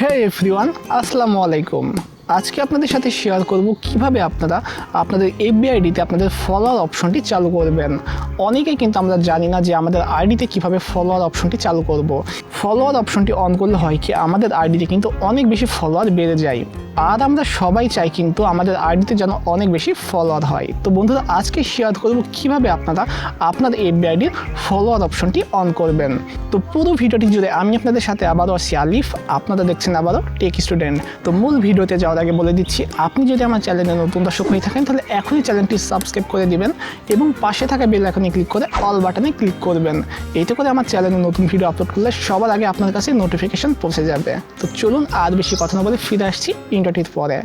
হে everyone আসসালামু আলাইকুম। আজকে আপনাদের সাথে শেয়ার করব কীভাবে আপনারা আপনাদের এফবিআইডিতে আপনাদের ফলোয়ার অপশনটি চালু করবেন। অনেকেই কিন্তু আমরা জানি না যে আমাদের আইডিতে কীভাবে ফলোয়ার অপশনটি চালু করব। ফলোয়ার অপশনটি অন করলে হয় কি, আমাদের আইডিতে কিন্তু অনেক বেশি ফলোয়ার বেড়ে যায়। আর আমরা সবাই চাই কিন্তু আমাদের আইডিতে যেন অনেক বেশি ফলোয়ার হয়। তো বন্ধুরা, আজকে শেয়ার করব কীভাবে আপনারা আপনার এফবিআইডির ফলোয়ার অপশনটি অন করবেন। তো পুরো ভিডিওটি জুড়ে আমি আপনাদের সাথে আবারও আছি আলিফ, আপনারা দেখছেন আবারও টেক স্টুডেন্ট তো মূল ভিডিওতে যাওয়ার আগে বলে দিচ্ছি, আপনি যদি আমার চ্যানেলে নতুন দর্শক হয়ে থাকেন, তাহলে এখনই চ্যানেলটি সাবস্ক্রাইব করে দিবেন এবং পাশে থাকা বেল আইকনে ক্লিক করে অল বাটনে ক্লিক করবেন। এতে করে আমার চ্যানেলে নতুন ভিডিও আপলোড করলে সবার আগে আপনার কাছে নোটিফিকেশন পৌঁছে যাবে। তো চলুন আর বেশি কথা না বলে ফিরে আসছি ইন্টারটির পরে।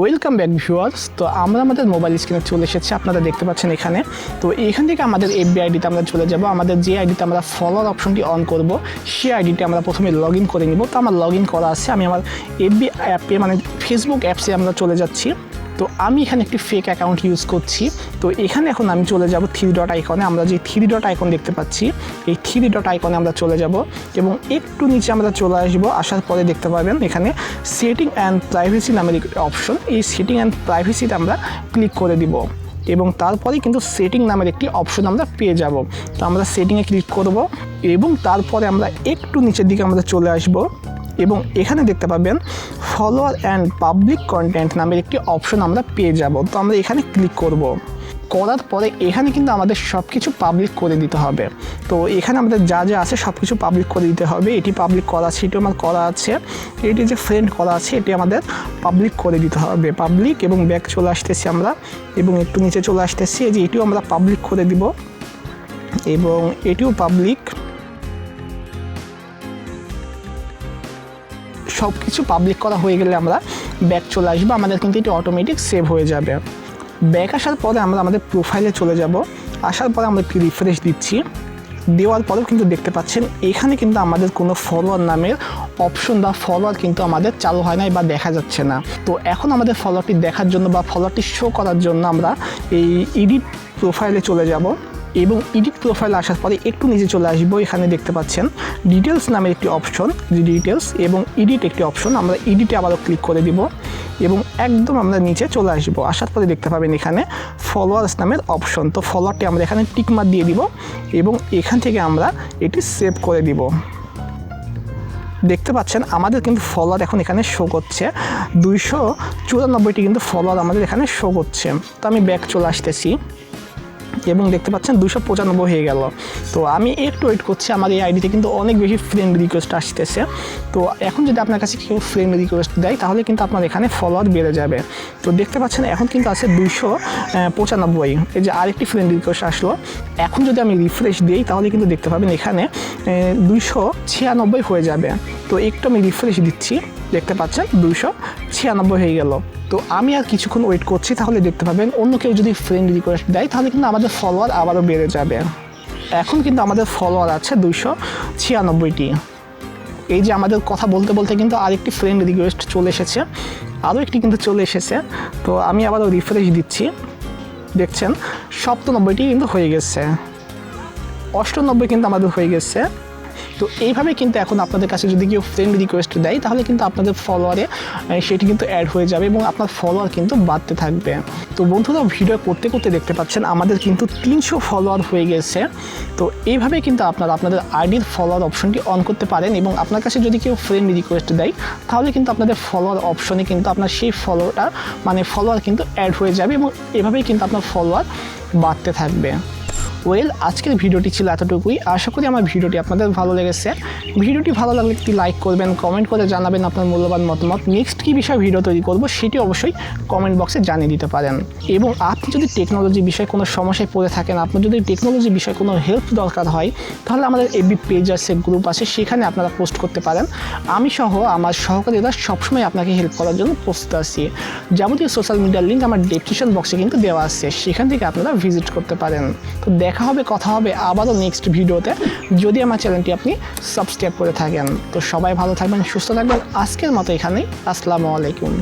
ওয়েলকাম ব্যাক ভিউয়ার্স তো আমরা আমাদের মোবাইল স্ক্রিনে চলে এসেছি, আপনারা দেখতে পাচ্ছেন এখানে। তো এখান থেকে আমাদের এফবি আইডিতে আমরা চলে যাব। আমাদের যে আইডিতে আমরা ফলোয়ার অপশনটি অন করব, সেই আইডিতে আমরা প্রথমে লগ করে নিব। তো আমার লগ করা আছে, আমি আমার এফবি অ্যাপে মানে ফেসবুক অ্যাপসে আমরা চলে যাচ্ছি। তো আমি এখানে একটি ফেক অ্যাকাউন্ট ইউজ করছি। তো এখানে এখন আমি চলে যাব থ্রি ডট আইকনে আমরা যে থ্রি ডট আইকন দেখতে পাচ্ছি, এই থ্রি ডট আইকনে আমরা চলে যাব এবং একটু নিচে আমরা চলে আসব। আসার পরে দেখতে পাবেন এখানে সেটিং অ্যান্ড প্রাইভেসি নামের একটি অপশন এই সেটিং অ্যান্ড প্রাইভেসিতে আমরা ক্লিক করে দিব এবং তারপরে কিন্তু সেটিং নামের একটি অপশন আমরা পেয়ে যাব। তো আমরা সেটিংয়ে ক্লিক করব এবং তারপরে আমরা একটু নিচের দিকে আমরা চলে আসব। এবং এখানে দেখতে পাবেন ফলোয়ার অ্যান্ড পাবলিক কন্টেন্ট নামের একটি অপশন আমরা পেয়ে যাব। তো আমরা এখানে ক্লিক করব। করার পরে এখানে কিন্তু আমাদের সব কিছু পাবলিক করে দিতে হবে। তো এখানে আমাদের যা যা আছে সব কিছু পাবলিক করে দিতে হবে। এটি পাবলিক করা আছে এটি আমার করা আছে। এটি যে ফ্রেন্ড করা আছে, এটি আমাদের পাবলিক করে দিতে হবে। পাবলিক এবং ব্যাক চলে আসতেছি আমরা এবং একটু নিচে চলে আসতেছি। যে এটিও আমরা পাবলিক করে দিব এবং এটিও পাবলিক সব কিছু পাবলিক করা হয়ে গেলে আমরা ব্যাক চলে আসব। আমাদের কিন্তু এটি অটোমেটিক সেভ হয়ে যাবে। ব্যাক আসার পরে আমরা আমাদের প্রোফাইলে চলে যাব। আসার পরে আমরা একটি রিফ্রেশ দিচ্ছি। দেওয়ার পরেও কিন্তু দেখতে পাচ্ছেন, এখানে কিন্তু আমাদের কোনো ফলোয়ার নামের অপশন বা ফলোয়ার কিন্তু আমাদের চালু হয় নাই বা দেখা যাচ্ছে না। তো এখন আমাদের ফলোয়ারটি দেখার জন্য বা ফলোয়ারটি শো করার জন্য আমরা এই এডিট প্রোফাইলে চলে যাব। এবং এডিট প্রোফাইল আসার পরে একটু নিচে চলে আসব, এখানে দেখতে পাচ্ছেন ডিটেলস নামের একটি অপশন ডিটেলস এবং এডিট একটি অপশন আমরা এডিটে আবারও ক্লিক করে দিব এবং একদম আমরা নিচে চলে আসব। আসার পরে দেখতে পাবেন এখানে ফলোয়ার্স নামের অপশন তো ফলোয়ারটি আমরা এখানে টিকমার দিয়ে দিব এবং এখান থেকে আমরা এটি সেভ করে দিব। দেখতে পাচ্ছেন আমাদের কিন্তু ফলোয়ার এখন এখানে শো করছে। দুইশো চুরানব্বইটি কিন্তু ফলোয়ার আমাদের এখানে শো করছে। তো আমি ব্যাক চলে আসতেছি। এবং দেখতে পাচ্ছেন দুশো পঁচানব্বই হয়ে গেল। তো আমি একটু ওয়েট করছি, আমার এই আইডিতে কিন্তু অনেক বেশি ফ্রেন্ড রিকোয়েস্ট আসতেছে। তো এখন যদি আপনার কাছে কেউ ফ্রেন্ড রিকোয়েস্ট দেয়, তাহলে কিন্তু আপনার এখানে ফলোয়ার বেড়ে যাবে। তো দেখতে পাচ্ছেন, এখন কিন্তু আছে দুশো পঁচানব্বই। এই যে আরেকটি ফ্রেন্ড রিকোয়েস্ট আসলো। এখন যদি আমি রিফ্রেশ দিই, তাহলে কিন্তু দেখতে পাবেন এখানে দুশো ছিয়ানব্বই হয়ে যাবে। তো একটু আমি রিফ্রেশ দিচ্ছি। দেখতে পাচ্ছেন, দুইশো ছিয়ানব্বই হয়ে গেল। তো আমি আর কিছুক্ষণ ওয়েট করছি, তাহলে দেখতে পাবেন, অন্য কেউ যদি ফ্রেন্ড রিকোয়েস্ট দেয়, তাহলে কিন্তু আমাদের ফলোয়ার আবারও বেড়ে যাবে। এখন কিন্তু আমাদের ফলোয়ার আছে দুইশো ছিয়ানব্বইটি। এই যে আমাদের কথা বলতে বলতে কিন্তু আরেকটি ফ্রেন্ড রিকোয়েস্ট চলে এসেছে, আরও একটি কিন্তু চলে এসেছে। তো আমি আবারও রিফ্রেশ দিচ্ছি। দেখছেন, সপ্তানব্বইটি কিন্তু হয়ে গেছে। অষ্টানব্বই কিন্তু আমাদের হয়ে গেছে। তো এইভাবে কিন্তু এখন আপনাদের কাছে যদি কেউ ফ্রেন্ড রিকোয়েস্ট দেয়, তাহলে কিন্তু আপনাদের ফলোয়ারে সেটি কিন্তু অ্যাড হয়ে যাবে এবং আপনার ফলোয়ার কিন্তু বাড়তে থাকবে। তো বন্ধুরা ভিডিও করতে করতে দেখতে পাচ্ছেন, আমাদের কিন্তু তিনশো ফলোয়ার হয়ে গেছে। তো এইভাবে কিন্তু আপনারা আপনাদের আইডির ফলোয়ার অপশনটি অন করতে পারেন এবং আপনার কাছে যদি কেউ ফ্রেন্ড রিকোয়েস্ট দেয়, তাহলে কিন্তু আপনাদের ফলোয়ার অপশনে কিন্তু আপনার সেই ফলোটা মানে ফলোয়ার কিন্তু অ্যাড হয়ে যাবে এবং এভাবেই কিন্তু আপনার ফলোয়ার বাড়তে থাকবে। ওয়েল আজকের ভিডিওটি ছিল এতটুকুই। আশা করি আমার ভিডিওটি আপনাদের ভালো লেগেছে। ভিডিওটি ভালো লাগলে একটি লাইক করবেন কমেন্ট করে জানাবেন আপনার মূল্যবান মতামত। নেক্সট কী বিষয়ে ভিডিও তৈরি করব, সেটি অবশ্যই কমেন্ট বক্সে জানিয়ে দিতে পারেন। এবং আপনি যদি টেকনোলজি বিষয়ে কোনো সমস্যায় পড়ে থাকেন, আপনার যদি টেকনোলজি বিষয়ে কোনো হেল্প দরকার হয়, তাহলে আমাদের এবি পেজ আছে গ্রুপ আছে, সেখানে আপনারা পোস্ট করতে পারেন। আমি সহ আমার সহকারীরা সবসময় আপনাকে হেল্প করার জন্য প্রস্তুত আছি। যাবতীয় সোশ্যাল মিডিয়ার লিঙ্ক আমার ডেসক্রিপশন বক্সে কিন্তু দেওয়া আছে, সেখান থেকে আপনারা ভিজিট করতে পারেন। তো দেখা হবে, কথা হবে আবারও নেক্সট ভিডিওতে। যদি আমার চ্যানেলটি আপনি সাবস্ক্রাইব করে থাকেন, তো সবাই ভালো থাকবেন, সুস্থ থাকবেন। আজকের মতো এখানেই, আসসালামু আলাইকুম।